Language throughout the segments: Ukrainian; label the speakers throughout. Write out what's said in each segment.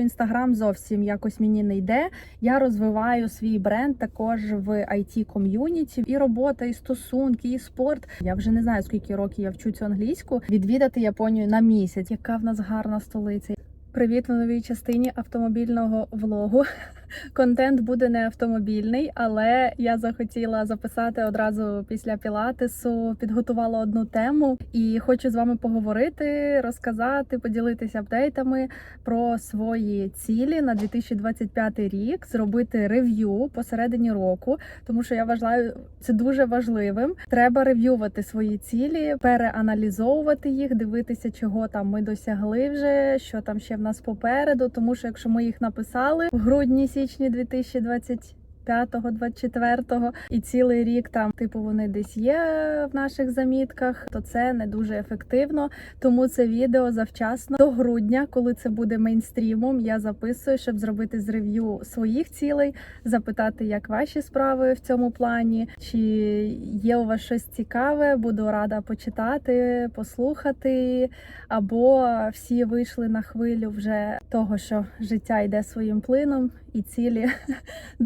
Speaker 1: Інстаграм зовсім якось мені не йде. Я розвиваю свій бренд також в it ком'юніті. І робота, і стосунки, і спорт. Я вже не знаю скільки років я вчу цю англійську. Відвідати Японію на місяць. Яка в нас гарна столиця. Привіт в новій частині автомобільного влогу. Контент буде не автомобільний, але я захотіла записати одразу після пілатесу, підготувала одну тему і хочу з вами поговорити, розказати, поділитися апдейтами про свої цілі на 2025 рік, зробити рев'ю посередині року, тому що я вважаю це дуже важливим. Треба рев'ювати свої цілі, переаналізовувати їх, дивитися, чого там ми досягли вже, що там ще в нас попереду. Тому що якщо ми їх написали в грудні січні 2025 24 і цілий рік там, типу, вони десь є в наших замітках, то це не дуже ефективно. Тому це відео завчасно до грудня, коли це буде мейнстрімом. Я записую, щоб зробити з рев'ю своїх цілей, запитати, як ваші справи в цьому плані, чи є у вас щось цікаве. Буду рада почитати, послухати. Або всі вийшли на хвилю вже того, що життя йде своїм плином, і цілі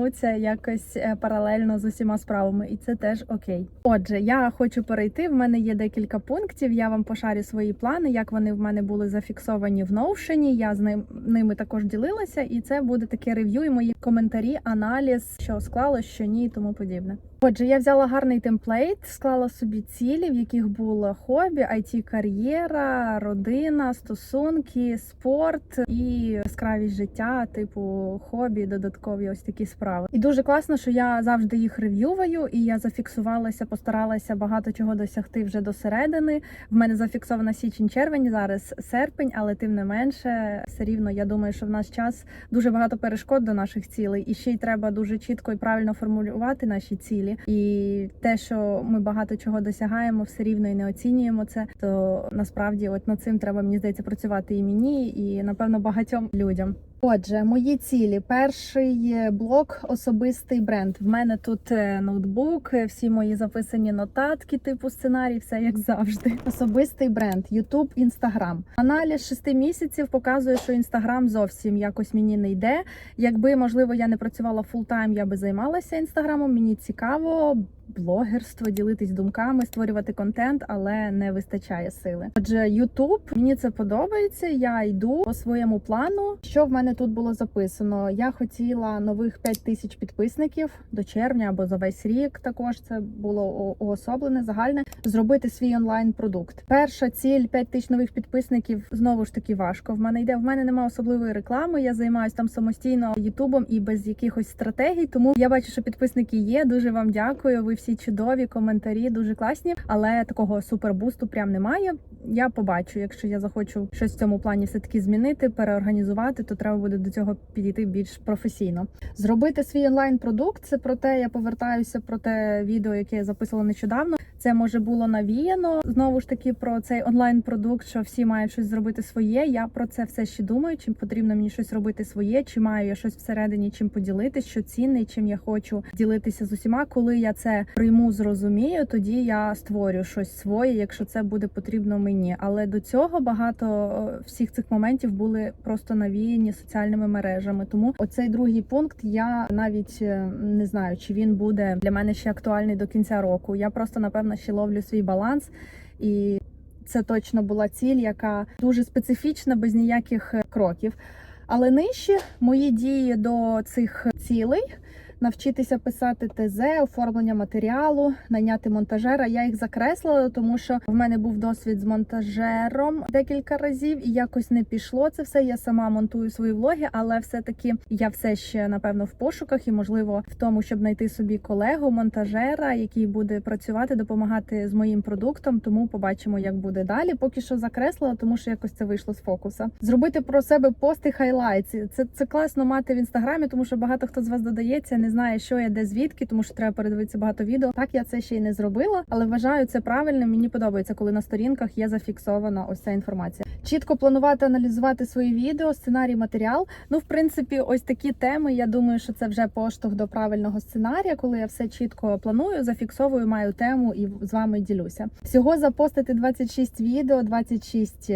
Speaker 1: досягнуться якось е, паралельно з усіма справами, і це теж окей. Отже, я хочу перейти. В мене є декілька пунктів. Я вам пошарю свої плани, як вони в мене були зафіксовані в Notion. Я з ним ними також ділилася, і це буде таке рев'ю і мої коментарі, аналіз, що склалось, що ні, і тому подібне. Отже, я взяла гарний темплейт, склала собі цілі, в яких було хобі, it кар'єра, родина, стосунки, спорт і яскравість життя, типу хобі, додаткові ось такі справи. І дуже класно, що я завжди їх рев'юваю, і я зафіксувалася, постаралася багато чого досягти вже до середини. В мене зафіксована січень-червень, зараз серпень, але тим не менше, все рівно я думаю, що в наш час дуже багато перешкод до наших цілей, і ще й треба дуже чітко і правильно формулювати наші цілі. І те, що ми багато чого досягаємо, все рівно і не оцінюємо це. То насправді, от над цим треба мені здається працювати і мені, і напевно багатьом людям. Отже, мої цілі. Перший блок особистий бренд. В мене тут е, ноутбук, е, всі мої записані нотатки, типу сценарій, все як завжди. Особистий бренд, Ютуб, Інстаграм. Аналіз шести місяців показує, що інстаграм зовсім якось мені не йде. Якби можливо я не працювала фултайм, я би займалася інстаграмом. Мені цікаво. Блогерство, ділитись думками, створювати контент, але не вистачає сили. Отже, Ютуб мені це подобається. Я йду по своєму плану. Що в мене тут було записано? Я хотіла нових 5 тисяч підписників до червня або за весь рік. Також це було уособлене, загальне зробити свій онлайн продукт. Перша ціль 5 тисяч нових підписників знову ж таки важко. В мене йде. В мене немає особливої реклами. Я займаюся там самостійно Ютубом і без якихось стратегій. Тому я бачу, що підписники є. Дуже вам дякую. Ви всі чудові коментарі, дуже класні, але такого супербусту прям немає. Я побачу, якщо я захочу щось в цьому плані все таки змінити, переорганізувати, то треба буде до цього підійти більш професійно. Зробити свій онлайн продукт. Це про те, я повертаюся про те відео, яке я записувала нещодавно. Це може було навіяно знову ж таки про цей онлайн продукт, що всі мають щось зробити своє. Я про це все ще думаю. Чим потрібно мені щось робити своє, чи маю я щось всередині, чим поділитись, що цінне, чим я хочу ділитися з усіма. Коли я це прийму, зрозумію, тоді я створю щось своє, якщо це буде потрібно мені. Але до цього багато всіх цих моментів були просто навіяні соціальними мережами. Тому оцей другий пункт я навіть е, не знаю, чи він буде для мене ще актуальний до кінця року. Я просто напевно ще ловлю свій баланс і. Це точно була ціль, яка дуже специфічна, без ніяких е, кроків. Але нижче мої дії до цих цілей навчитися писати ТЗ, оформлення матеріалу, найняти монтажера. Я їх закреслила, тому що в мене був досвід з монтажером декілька разів, і якось не пішло це все. Я сама монтую свої влоги, але все-таки я все ще напевно в пошуках і, можливо, в тому, щоб знайти собі колегу, монтажера, який буде працювати, допомагати з моїм продуктом. Тому побачимо, як буде далі. Поки що закреслила, тому що якось це вийшло з фокуса. Зробити про себе пости хайлайтс. Це це класно мати в інстаграмі, тому що багато хто з вас додається, не знає, що я де звідки, тому що треба передивитися багато відео. Так я це ще й не зробила, але вважаю це правильним. Мені подобається, коли на сторінках є зафіксована ось ця інформація. Чітко планувати, аналізувати свої відео, сценарій, матеріал. Ну, в принципі, ось такі теми. Я думаю, що це вже поштовх до правильного сценарія, коли я все чітко планую, зафіксовую, маю тему і з вами ділюся. Всього запостити 26 відео, 26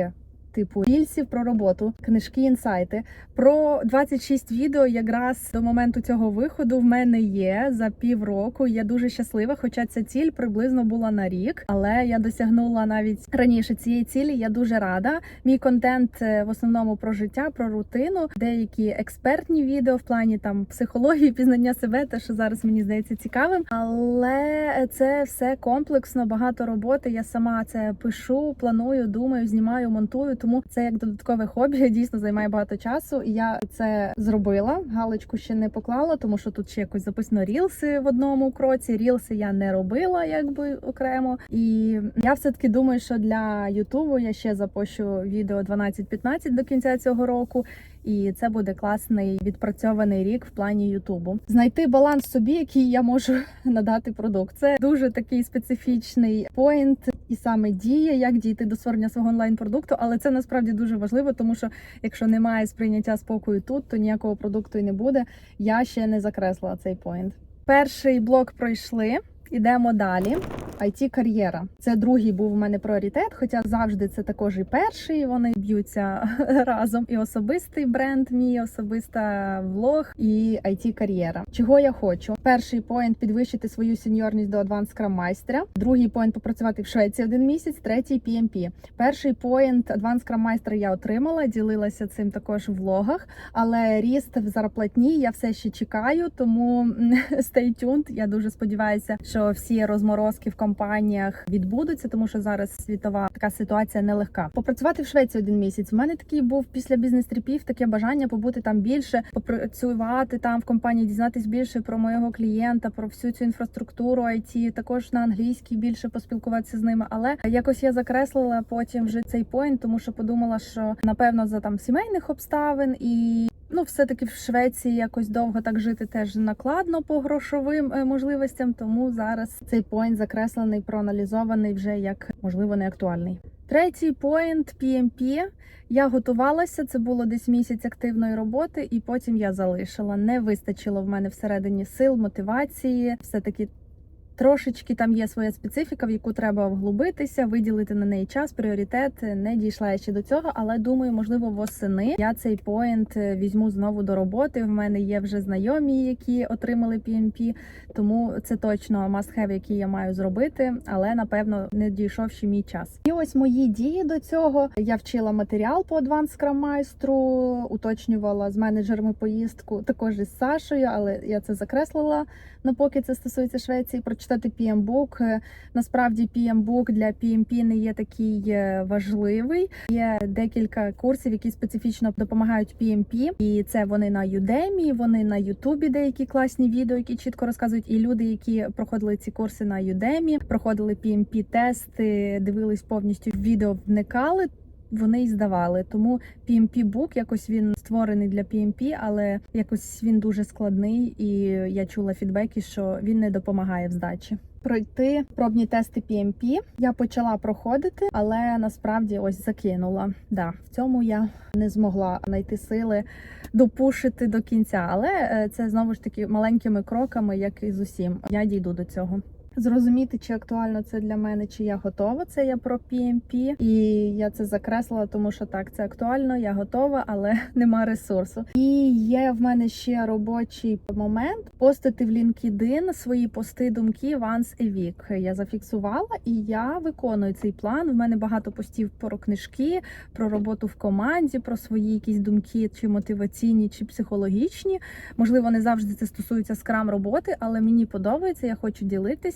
Speaker 1: типу рільсів про роботу, книжки, інсайти. Про 26 відео якраз до моменту цього виходу в мене є за півроку. Я дуже щаслива, хоча ця ціль приблизно була на рік, але я досягнула навіть раніше цієї цілі. Я дуже рада. Мій контент е, в основному про життя, про рутину, деякі експертні відео в плані там психології, пізнання себе, те, що зараз мені здається цікавим. Але це все комплексно, багато роботи. Я сама це пишу, планую, думаю, знімаю, монтую. Тому це як додаткове хобі дійсно займає багато часу. І я це зробила. Галочку ще не поклала, тому що тут ще якось записано рілси в одному кроці. Рілси я не робила, якби окремо. І я все таки думаю, що для Ютубу я ще запущу відео 12-15 до кінця цього року. І це буде класний відпрацьований рік в плані Ютубу. Знайти баланс собі, який я можу надати продукт. Це дуже такий специфічний поінт і саме діє, як дійти до створення свого онлайн-продукту. Але це насправді дуже важливо, тому що якщо немає сприйняття спокою тут, то ніякого продукту і не буде. Я ще не закреслила цей поінт. Перший блок пройшли. Ідемо далі. It кар'єра. Це другий був у мене пріоритет, хоча завжди це також і перший. Вони б'ються разом. І особистий бренд, мій особиста влог, і it кар'єра. Чого я хочу? Перший поінт підвищити свою сеньорність до Advanced Scrum майстра. Другий поінт попрацювати в Швеції один місяць. Третій PMP. Перший поінт Advanced Scrum майстра я отримала, ділилася цим також в влогах. Але ріст в зарплатні я все ще чекаю, тому stay tuned. Я дуже сподіваюся, що всі розморозки в компаніях відбудуться, тому що зараз світова така ситуація нелегка. Попрацювати в Швеції один місяць. У мене такий був після бізнес-тріпів таке бажання побути там більше, попрацювати там в компанії, дізнатись більше про моєго клієнта, про всю цю інфраструктуру IT, також на англійській більше поспілкуватися з ними. Але якось я закреслила потім вже цей поінт, тому що подумала, що напевно за там сімейних обставин і. Ну, все-таки в Швеції якось довго так жити теж накладно по грошовим е, можливостям, тому зараз цей поінт закреслений, проаналізований вже як можливо не актуальний. Третій поінт PMP. Я готувалася, це було десь місяць активної роботи, і потім я залишила. Не вистачило в мене всередині сил, мотивації. Все таки Трошечки там є своя специфіка, в яку треба вглубитися, виділити на неї час, пріоритет. Не дійшла я ще до цього, але думаю, можливо, восени я цей поінт візьму знову до роботи. В мене є вже знайомі, які отримали PMP, тому це точно must-have, який я маю зробити, але напевно не дійшов ще мій час. І ось мої дії до цього. Я вчила матеріал по Advanced Scrum майстру, уточнювала з менеджерами поїздку, також із Сашою, але я це закреслила. Ну, поки це стосується Швеції, прочитати PM-бук. Насправді PM-бук для PMP не є такий е, важливий. Є декілька курсів, які специфічно допомагають PMP. І це вони на Udemy, вони на Ютубі деякі класні відео, які чітко розказують. І люди, які проходили ці курси на Udemy, проходили PMP-тести, дивились повністю відео, вникали. Вони й здавали, тому PMP Book, якось він створений для PMP, але якось він дуже складний, і я чула фідбеки, що він не допомагає в здачі. Пройти пробні тести PMP я почала проходити, але насправді ось закинула. Да, в цьому я не змогла знайти сили допушити до кінця. Але е, це знову ж таки маленькими кроками, як і з усім. Я дійду до цього. Зрозуміти, чи актуально це для мене, чи я готова. Це я про PMP. і я це закреслила, тому що так це актуально, я готова, але нема ресурсу. І є в мене ще робочий момент постити в LinkedIn свої пости, думки once a week. Я зафіксувала і я виконую цей план. В мене багато постів про книжки, про роботу в команді, про свої якісь думки, чи мотиваційні, чи психологічні. Можливо, не завжди це стосується скрам роботи, але мені подобається. Я хочу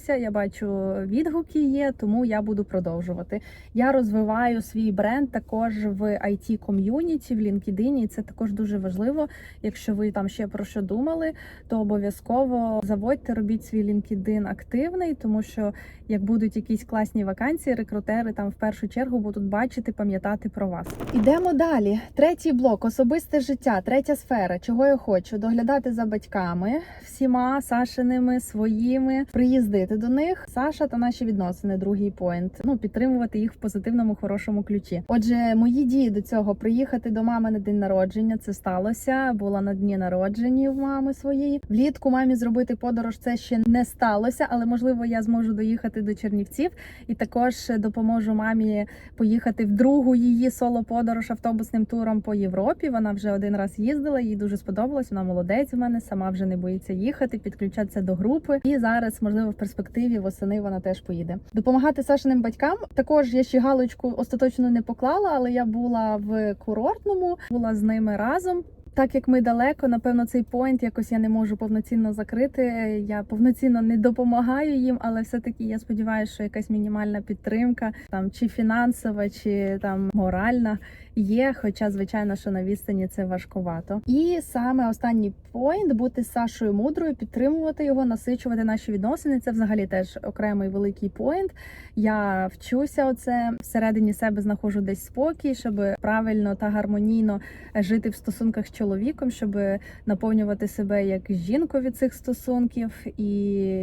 Speaker 1: ділитися. Я бачу відгуки є, тому я буду продовжувати. Я розвиваю свій бренд також в it ком'юніті в LinkedIn, і Це також дуже важливо. Якщо ви там ще про що думали, то обов'язково заводьте, робіть свій LinkedIn активний, тому що як будуть якісь класні вакансії, рекрутери там в першу чергу будуть бачити, пам'ятати про вас. Ідемо далі. Третій блок особисте життя, третя сфера. Чого я хочу? Доглядати за батьками всіма Сашиними, своїми, приїздити до них. Саша та наші відносини, другий поінт. Ну підтримувати їх в позитивному, хорошому ключі. Отже, мої дії до цього приїхати до мами на день народження. Це сталося. Була на дні народження в мами своєї. Влітку мамі зробити подорож. Це ще не сталося, але можливо я зможу доїхати до Чернівців і також допоможу мамі поїхати в другу її соло подорож автобусним туром по Європі. Вона вже один раз їздила, їй дуже сподобалось. Вона молодець в мене, сама вже не боїться їхати, підключатися до групи. І зараз, можливо, в перспективі восени вона теж поїде. Допомагати Сашиним батькам. Також я ще галочку остаточно не поклала, але я була в курортному, була з ними разом. Так як ми далеко, напевно, цей поінт якось я не можу повноцінно закрити. Я повноцінно не допомагаю їм, але все-таки я сподіваюся, що якась мінімальна підтримка, там чи фінансова, чи там моральна є. Хоча, звичайно, що на відстані це важкувато. І саме останній поінт бути Сашою мудрою, підтримувати його, насичувати наші відносини. Це взагалі теж окремий великий поінт. Я вчуся оце всередині себе знаходжу десь спокій, щоб правильно та гармонійно жити в стосунках з чоловіком, щоб наповнювати себе як жінку від цих стосунків. І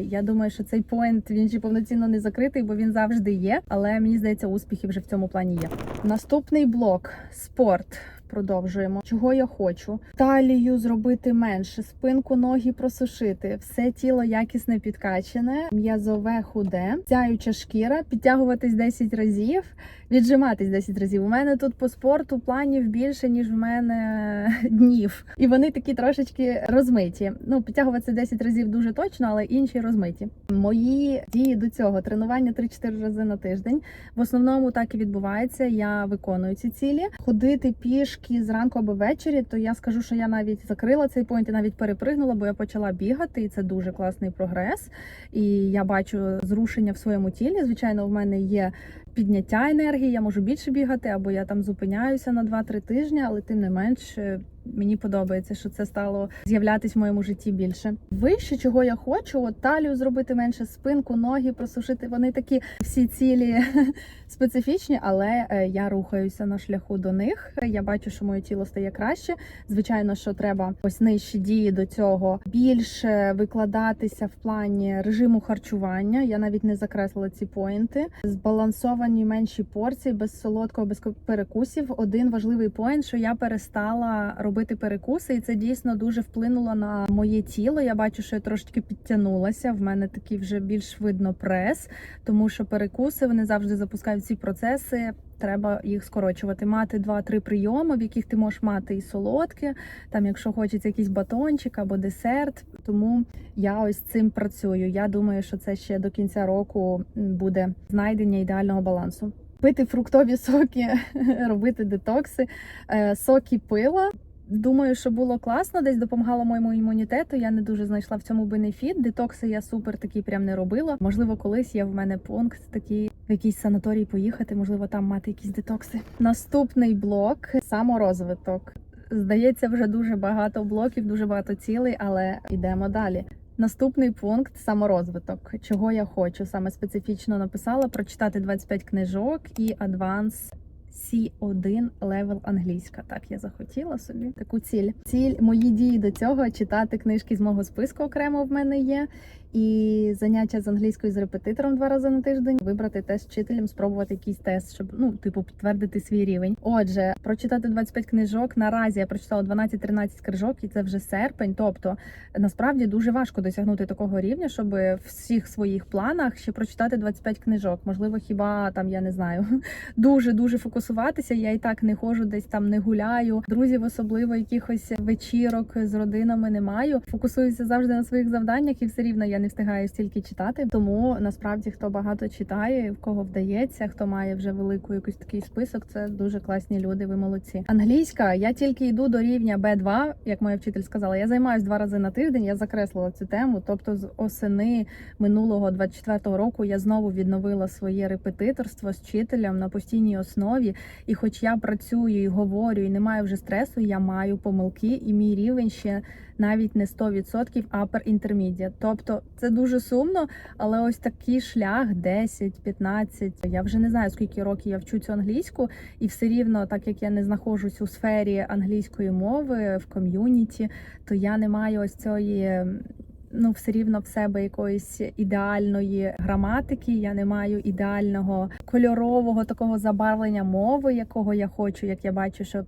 Speaker 1: я думаю, що цей поінт він ще повноцінно не закритий, бо він завжди є. Але мені здається, успіхи вже в цьому плані є. Наступний блок спорт. Продовжуємо. Чого я хочу? Талію зробити менше, спинку ноги просушити, все тіло якісне підкачене, м'язове худе, сяюча шкіра, підтягуватись 10 разів, віджиматись 10 разів. У мене тут по спорту планів більше, ніж в мене днів. І вони такі трошечки розмиті. Ну, підтягуватися 10 разів дуже точно, але інші розмиті. Мої дії до цього тренування 3-4 рази на тиждень. В основному так і відбувається. Я виконую ці цілі. Ходити пішки зранку або ввечері, то я скажу, що я навіть закрила цей поінт і навіть перепригнула, бо я почала бігати, і це дуже класний прогрес. І я бачу зрушення в своєму тілі. Звичайно, в мене є підняття енергії, я можу більше бігати, або я там зупиняюся на 2-3 тижні, але тим не менш. Мені подобається, що це стало з'являтись в моєму житті більше. Вище, чого я хочу, от талію зробити менше, спинку, ноги просушити. Вони такі всі цілі специфічні, але е, я рухаюся на шляху до них. Я бачу, що моє тіло стає краще. Звичайно, що треба ось нижчі дії до цього більше викладатися в плані режиму харчування. Я навіть не закреслила ці поінти. Збалансовані менші порції без солодкого, без перекусів. Один важливий поінт, що я перестала робити перекуси, і це дійсно дуже вплинуло на моє тіло. Я бачу, що я трошки підтягнулася. В мене такий вже більш видно прес, тому що перекуси вони завжди запускають ці процеси. Треба їх скорочувати, мати 2-3 прийоми, в яких ти можеш мати і солодке, там, якщо хочеться якийсь батончик або десерт. Тому я ось цим працюю. Я думаю, що це ще до кінця року буде знайдення ідеального балансу. Пити фруктові соки, робити детокси, е, соки пила. Думаю, що було класно, десь допомагало моєму імунітету. Я не дуже знайшла в цьому бенефіт. Детокси я супер такі прям не робила. Можливо, колись є в мене пункт такий в якийсь санаторій поїхати, можливо, там мати якісь детокси. Наступний блок саморозвиток. Здається, вже дуже багато блоків, дуже багато цілей, але йдемо далі. Наступний пункт саморозвиток. Чого я хочу? Саме специфічно написала прочитати 25 книжок і адванс C1 левел англійська. Так, я захотіла собі таку ціль. Ціль мої дії до цього читати книжки з мого списку окремо в мене є. І заняття з англійською з репетитором два рази на тиждень, вибрати тест вчителем, спробувати якийсь тест, щоб ну типу підтвердити свій рівень. Отже, прочитати 25 книжок. Наразі я прочитала 12-13 книжок, і це вже серпень. Тобто насправді дуже важко досягнути такого рівня, щоб в всіх своїх планах ще прочитати 25 книжок. Можливо, хіба там я не знаю, дуже дуже фокусуватися. Я і так не ходжу, десь там не гуляю. Друзів, особливо якихось вечірок з родинами не маю. Фокусуюся завжди на своїх завданнях, і все рівно я не встигаю стільки читати. Тому насправді хто багато читає, в кого вдається, хто має вже велику якийсь такий список, це дуже класні люди. Ви молодці. Англійська. Я тільки йду до рівня B2, як моя вчитель сказала. Я займаюся два рази на тиждень. Я закреслила цю тему. Тобто, з осени минулого 24-го року я знову відновила своє репетиторство з вчителем на постійній основі. І, хоч я працюю і говорю, і не маю вже стресу, я маю помилки, і мій рівень ще навіть не 100% upper intermediate. Тобто це дуже сумно, але ось такий шлях 10-15. Я вже не знаю скільки років я вчу цю англійську, і все рівно, так як я не знаходжусь у сфері англійської мови в ком'юніті, то я не маю ось цієї ну все рівно в себе якоїсь ідеальної граматики. Я не маю ідеального кольорового такого забарвлення мови, якого я хочу, як я бачу, що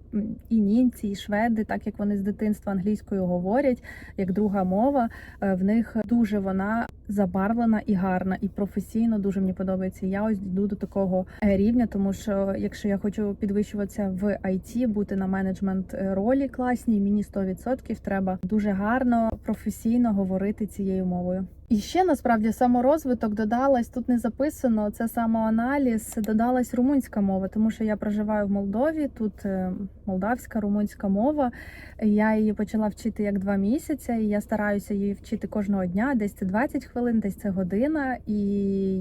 Speaker 1: і німці, і шведи, так як вони з дитинства англійською говорять, як друга мова, е, в них дуже вона забарвлена і гарна, і професійно дуже мені подобається. Я ось йду до такого е, рівня, тому що якщо я хочу підвищуватися в IT, бути на менеджмент е, ролі класній, мені 100% треба дуже гарно, професійно говорити цією мовою. І ще насправді саморозвиток додалась тут не записано. Це самоаналіз, додалась румунська мова, тому що я проживаю в Молдові. Тут е, молдавська румунська мова. Я її почала вчити як два місяці, і я стараюся її вчити кожного дня. Десь це 20 хвилин, десь це година. І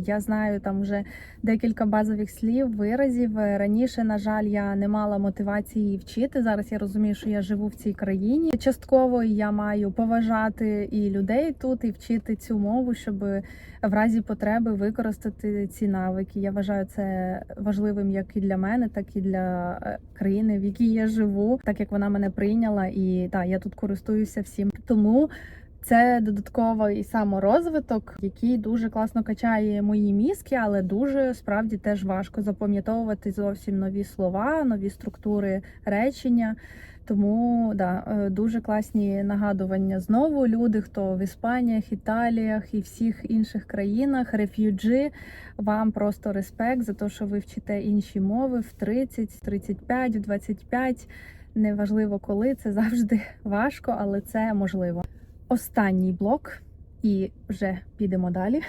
Speaker 1: я знаю там вже декілька базових слів, виразів. Раніше, на жаль, я не мала мотивації її вчити. Зараз я розумію, що я живу в цій країні. Частково я маю поважати і людей тут, і вчити цю мову, щоб в разі потреби використати ці навики. Я вважаю це важливим як і для мене, так і для е, країни, в якій я живу, так як вона мене прийняла, і так, я тут користуюся всім. Тому це додатковий саморозвиток, який дуже класно качає мої мізки, але дуже справді теж важко запам'ятовувати зовсім нові слова, нові структури речення. Тому да, е, дуже класні нагадування знову. Люди, хто в Іспаніях, Італіях і всіх інших країнах, реф'юджі, вам просто респект за те, що ви вчите інші мови в 30, 35, в 25. Неважливо коли, це завжди важко, але це можливо. Останній блок, і вже підемо далі.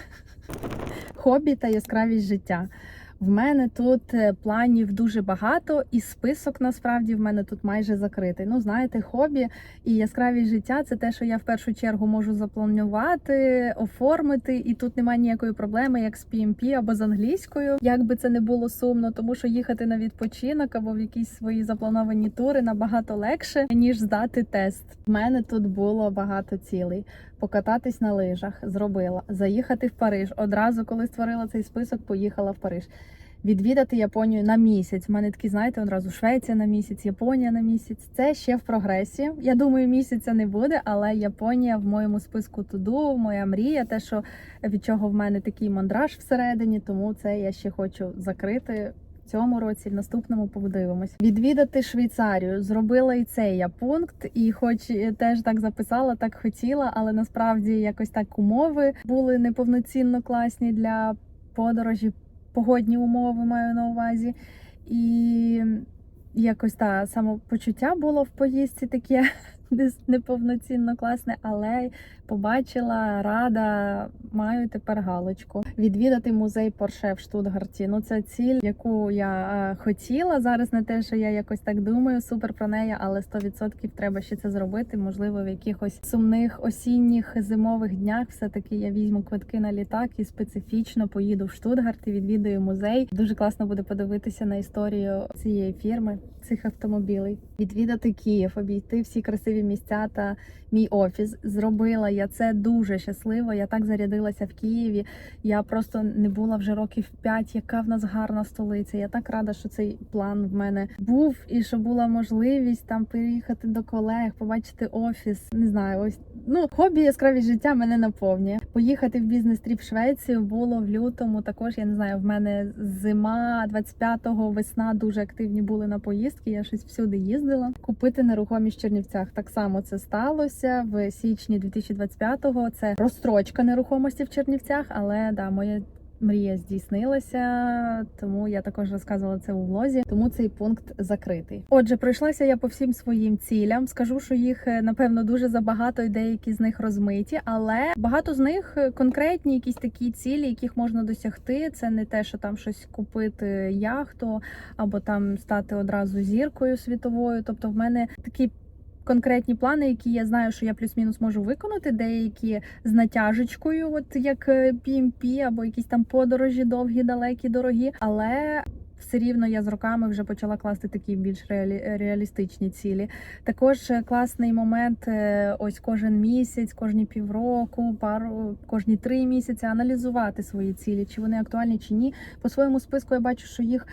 Speaker 1: Хобі та яскравість життя. В мене тут е, планів дуже багато, і список насправді в мене тут майже закритий. Ну, знаєте, хобі і яскравість життя це те, що я в першу чергу можу запланувати, оформити, і тут немає ніякої проблеми, як з PMP або з англійською. Як би це не було сумно, тому що їхати на відпочинок або в якісь свої заплановані тури набагато легше, ніж здати тест. В мене тут було багато цілей. Покататись на лижах зробила, заїхати в Париж. Одразу, коли створила цей список, поїхала в Париж. Відвідати Японію на місяць. У мене такі, знаєте, одразу Швеція на місяць, Японія на місяць. Це ще в прогресі. Я думаю, місяця не буде, але Японія в моєму списку туду, моя мрія, те, що від чого в мене такий мандраж всередині, тому це я ще хочу закрити. Цьому році, в наступному подивимось. Відвідати Швейцарію. Зробила і цей я пункт, і хоч теж так записала, так хотіла, але насправді якось так умови були неповноцінно класні для подорожі погодні умови маю на увазі. І якось та самопочуття було в поїздці таке неповноцінно класне, але побачила, рада, маю тепер галочку. Відвідати музей Порше в Штутгарті. Ну це ціль, яку я е, хотіла. Зараз не те, що я якось так думаю, супер про неї, але 100% треба ще це зробити. Можливо, в якихось сумних осінніх зимових днях все-таки я візьму квитки на літак і специфічно поїду в Штутгарт і відвідую музей. Дуже класно буде подивитися на історію цієї фірми, цих автомобілей. Відвідати Київ, обійти всі красиві місця та мій офіс. Зробила я це дуже щасливо. Я так зарядилася в Києві. Я просто не була вже років 5, Яка в нас гарна столиця. Я так рада, що цей план в мене був, і що була можливість там приїхати до колег, побачити офіс. Не знаю, ось ну хобі яскравість життя мене наповнює. Поїхати в бізнес-тріп в Швецію було в лютому. Також я не знаю, в мене зима 25-го, весна дуже активні були на поїздки. Я щось всюди їздила. Купити нерухомість в Чернівцях. Так само це сталося в січні 2025-го. Це розстрочка нерухомості в Чернівцях, але да, моя. Мрія здійснилася, тому я також розказувала це у влозі. Тому цей пункт закритий. Отже, пройшлася я по всім своїм цілям. Скажу, що їх е, напевно дуже забагато, і деякі з них розмиті, але багато з них е, конкретні, якісь такі цілі, яких можна досягти. Це не те, що там щось купити яхту або там стати одразу зіркою світовою. Тобто, в мене такі конкретні плани, які я знаю, що я плюс-мінус можу виконати, деякі з натяжечкою, от як е, PMP, або якісь там подорожі довгі, далекі, дорогі. Але все рівно я з роками вже почала класти такі більш реалі... реалістичні цілі. Також е, класний момент, е, ось кожен місяць, кожні півроку, пару кожні три місяці аналізувати свої цілі, чи вони актуальні, чи ні. По своєму списку я бачу, що їх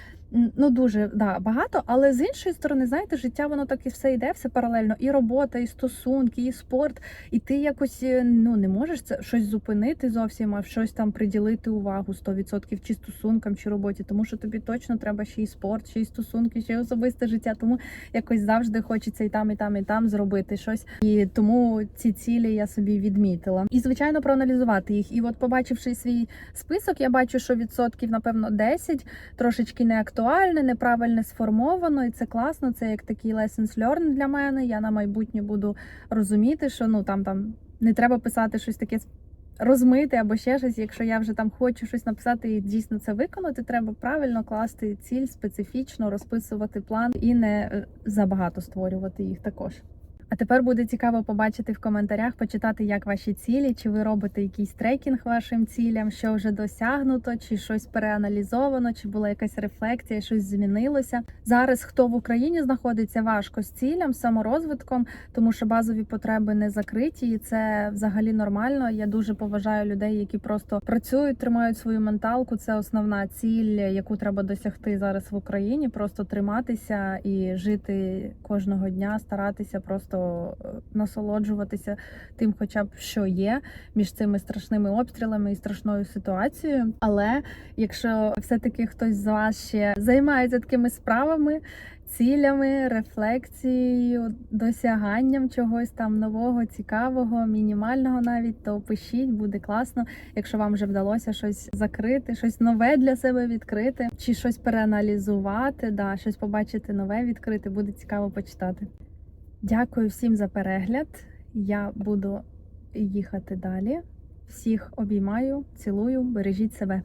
Speaker 1: Ну дуже да багато, але з іншої сторони, знаєте, життя воно так і все йде, все паралельно. І робота, і стосунки, і спорт. І ти якось е, ну не можеш це щось зупинити зовсім, а щось там приділити увагу 100% чи стосункам, чи роботі, тому що тобі точно треба ще й спорт, ще й стосунки, ще й особисте життя. Тому якось завжди хочеться і там, і там, і там зробити щось. І тому ці цілі я собі відмітила. І звичайно проаналізувати їх. І от, побачивши свій список, я бачу, що відсотків, напевно, 10 трошечки не актуальне, неправильно сформовано, і це класно. Це як такий lessons learned для мене. Я на майбутнє буду розуміти, що ну там там не треба писати щось таке розмите або ще щось. Якщо я вже там хочу щось написати і дійсно це виконати, треба правильно класти ціль, специфічно розписувати план і не е, забагато створювати їх також. А тепер буде цікаво побачити в коментарях, почитати, як ваші цілі, чи ви робите якийсь трекінг вашим цілям, що вже досягнуто, чи щось переаналізовано, чи була якась рефлексія, щось змінилося. Зараз хто в Україні знаходиться важко з цілям, саморозвитком, тому що базові потреби не закриті, і це взагалі нормально. Я дуже поважаю людей, які просто працюють, тримають свою менталку. Це основна ціль, яку треба досягти зараз в Україні. Просто триматися і жити кожного дня, старатися просто е, насолоджуватися тим, хоча б що є між цими страшними обстрілами і страшною ситуацією. Але якщо все-таки хтось з вас ще займається такими справами, цілями, рефлексією, досяганням чогось там нового, цікавого, мінімального навіть, то пишіть, буде класно, якщо вам вже вдалося щось закрити, щось нове для себе відкрити, чи щось переаналізувати, да, щось побачити нове відкрити, буде цікаво почитати. Дякую всім за перегляд. Я буду їхати далі. Всіх обіймаю, цілую, бережіть себе.